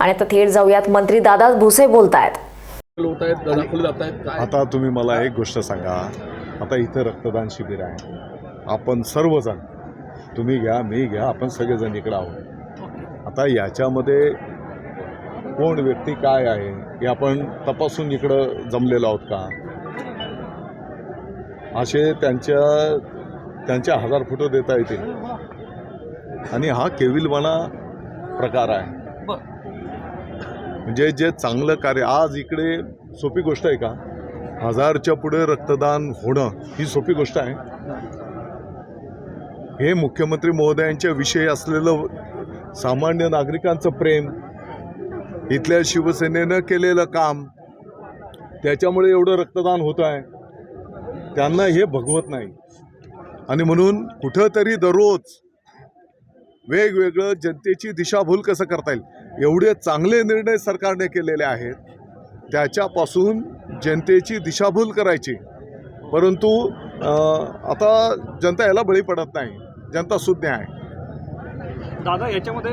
आणि आता थेट जाऊयात. मंत्री दादा भुसे बोलतायत. आता तुम्ही मला एक गोष्ट सांगा. आता इथं रक्तदान शिबिर आहे. आपण सर्वजण तुम्ही घ्या मी घ्या आपण सगळेजण इकडं आहोत. आता याच्यामध्ये कोण व्यक्ती काय आहे हे आपण तपासून इकडं जमलेलो आहोत का? असे त्यांच्या त्यांच्या हजार फोटो देता येतील. आणि हा केविलवाणा प्रकार आहे. म्हणजे जे चांगलं कार्य आज इकडे सोपी गोष्ट आहे का? हजारच्या पुढे रक्तदान होणं ही सोपी गोष्ट आहे. हे मुख्यमंत्री महोदयांच्या विषयी असलेलं सामान्य नागरिकांचं प्रेम इथल्या शिवसेनेनं केलेलं काम त्याच्यामुळे एवढं रक्तदान होत आहे. त्यांना हे भगवत नाही. आणि म्हणून कुठंतरी दररोज वेगवेगळं जनतेची दिशाभूल कसं करता येईल? एवढे चांगले निर्णय सरकारने केलेले आहेत. त्याच्यापासून जनतेची दिशाभूल करायची. परंतु आता जनता याला बळी पडत नाही. जनता सुज्ञ आहे. दादा याच्यामध्ये